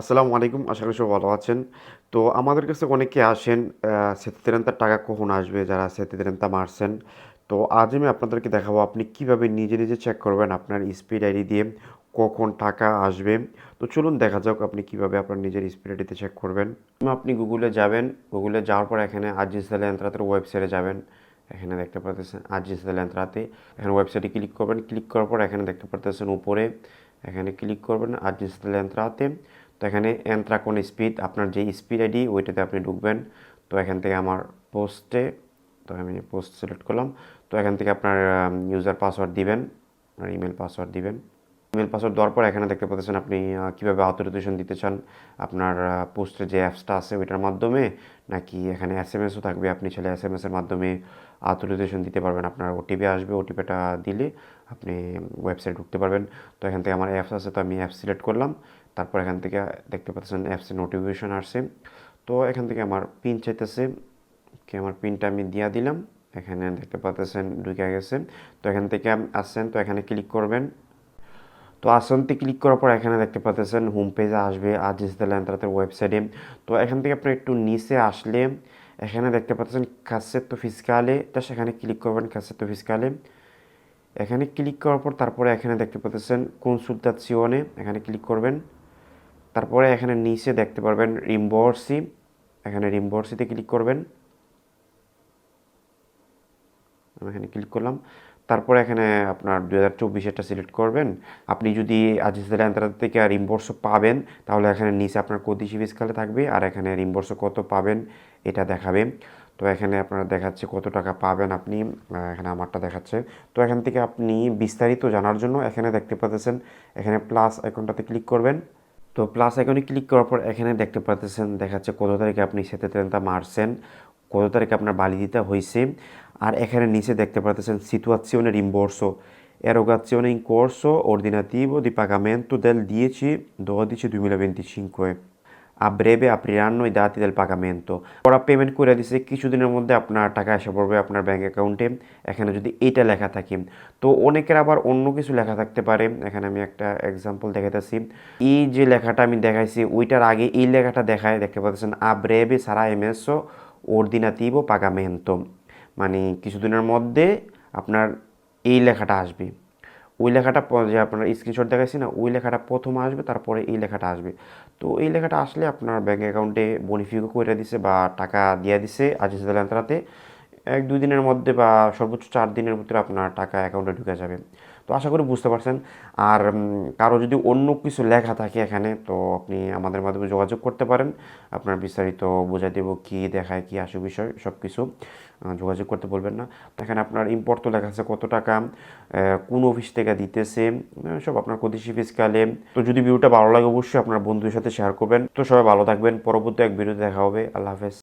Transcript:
আসসালামু আলাইকুম, আশা করি সব ভালো আছেন। তো আমাদের কাছে অনেকে আসেন সেতিদেরেন্তার টাকা কখন আসবে, যারা সেতিদেরেন্তা মারছেন। তো আজ আমি আপনাদেরকে দেখাবো আপনি কীভাবে নিজে নিজে চেক করবেন আপনার স্পিড আইডি দিয়ে কখন টাকা আসবে। তো চলুন দেখা যাক আপনি কীভাবে আপনার নিজের স্পিড আইডিতে চেক করবেন। আপনি গুগলে যাবেন। গুগলে যাওয়ার পর এখানে আজিজ লেন্ত্রাতের ওয়েবসাইটে যাবেন। এখানে দেখতে পারতেছেন আজিজ লেন্ত্রাতে এখানে ওয়েবসাইটে ক্লিক করবেন। ক্লিক করার পর এখানে দেখতে পারতেছেন উপরে। এখানে ক্লিক করবেন আজিজ লেন্ত্রাতে তো এখানে এন্ত্রা কোন স্পিড, আপনার যে স্পিড আইডি, ওইটাতে আপনি ঢুকবেন। তো এখান থেকে আমার পোস্টে, তো আমি পোস্ট সিলেক্ট করলাম। তো এখান থেকে আপনার ইউজার পাসওয়ার্ড দিবেন, আপনার ইমেল পাসওয়ার্ড দিবেন। ইমেল পাসওয়ার্ড দেওয়ার পর এখানে দেখতে পাচ্ছেন আপনি কীভাবে অথরিজেশন দিতে চান। আপনার পোস্টের যে অ্যাপসটা আছে ওইটার মাধ্যমে, নাকি এখানে এস এম এসও থাকবে, আপনি ছেলে এস এম এসের মাধ্যমে অথরিজেশন দিতে পারবেন। আপনার ওটিপি আসবে ওটিপিটা দিলে আপনি ওয়েবসাইট ঢুকতে পারবেন। তো এখান থেকে আমার অ্যাপস আছে, তো আমি অ্যাপ সিলেক্ট করলাম। তারপর এখান থেকে দেখতে পাচ্ছেন অ্যাপসের নোটিফিকেশন আসছে। তো এখান থেকে আমার পিন চাইতেছে। কি আমার পিনটা আমি দিয়া দিলাম। এখানে দেখতে পাচ্ছেন ঢুকে গেছে। তো এখান থেকে আসছেন, তো এখানে ক্লিক করবেন। তো আসনতে ক্লিক করার পর এখানে দেখতে পাচ্ছেন হোম পেজে আসবে আজিজ দেলান্তারাতের ওয়েবসাইটে তো এখান থেকে আপনি একটু নিচে আসলে এখানে দেখতে পাচ্ছেন কাসেতো ফিসকালে তা সেখানে ক্লিক করবেন কাসেতো ফিসকালে এখানে ক্লিক করার পর তারপরে এখানে দেখতে পাচ্ছেন কনসুলতাসিওনে এখানে ক্লিক করবেন। তারপরে এখানে নিচে দেখতে পারবেন রিম্বর্সি এখানে রিম্বর্সিতে ক্লিক করবেন। আমি এখানে ক্লিক করলাম। তারপরে এখানে আপনার দু হাজার চব্বিশেরটা সিলেক্ট করবেন। আপনি যদি আজিজের অ্যান্তার থেকে রিম্বর্স পাবেন, তাহলে এখানে নিচে আপনার কতিশি স্কেলে থাকবে আর এখানে রিম্বর্স কত পাবেন এটা দেখাবে। তো এখানে আপনারা দেখাচ্ছে কত টাকা পাবেন আপনি এখানে আমারটা দেখাচ্ছে। তো এখান থেকে আপনি বিস্তারিত জানার জন্য এখানে দেখতে পাচ্ছেন, এখানে প্লাস আইকনটাতে ক্লিক করবেন। তো প্লাস আইকনে ক্লিক করার পর এখানে দেখতে পাচ্ছেন, দেখাচ্ছে কত তারিখে আপনি সেতে তেনটা মারছেন। কত তারিখে আপনার বালি দিতে হয়েছে আর এখানে নিচে দেখতে পাচ্ছেন situazione rimborso erogazione in corso ordinativo di pagamento del 10 12 2025 a breve apriranno i dati del pagamento ওরা পেমেন্ট করে দিছে, কিছুদিনের মধ্যে আপনার টাকা এসে পড়বে আপনার ব্যাঙ্ক অ্যাকাউন্টে এখানে যদি এইটা লেখা থাকে। তো অনেকের আবার অন্য কিছু লেখা থাকতে পারে। এখানে আমি একটা এক্সাম্পল দেখাইতেছি। এই যে লেখাটা আমি দেখাইছি, ওইটার আগে এই লেখাটা দেখায় দেখতে পাচ্ছেন a breve sarà emesso ordinativo pagamento. মানে কিছুদিনের মধ্যে আপনার এই লেখাটা আসবে। ওই লেখাটা যে আপনার স্ক্রিনশট দেখাইছি না, ওই লেখাটা প্রথম আসবে, তারপরে এই লেখাটা আসবে। তো এই লেখাটা আসলে আপনার ব্যাঙ্ক অ্যাকাউন্টে বনিফিকও করে দিছে বা টাকা দিয়ে দিছে আজিজ আন্তরাতে এক, দুই দিনের মধ্যে বা সর্বোচ্চ চার দিনের ভিতরে আপনার টাকা অ্যাকাউন্টে ঢুকে যাবে। তো আশা করি বুঝতে পারছেন। আর কারও যদি অন্য কিছু লেখা থাকে এখানে, তো আপনি আমাদের মাধ্যমে যোগাযোগ করতে পারেন। আপনার বিস্তারিত বোঝাই দেবো কী দেখায়, কী আসে বিষয় সব কিছু যোগাযোগ করতে বলবেন না। এখানে আপনার ইম্পোর্ট তো লেখা আছে কত টাকা কোন অফিস থেকে দিতেছে সব আপনার কতিশি ফিসকালে তো যদি ভিডিওটা ভালো লাগে, অবশ্যই আপনার বন্ধুদের সাথে শেয়ার করবেন। তো সবাই ভালো থাকবেন। পরবর্তী এক ভিডিওতে দেখা হবে। আল্লাহ হাফেজ।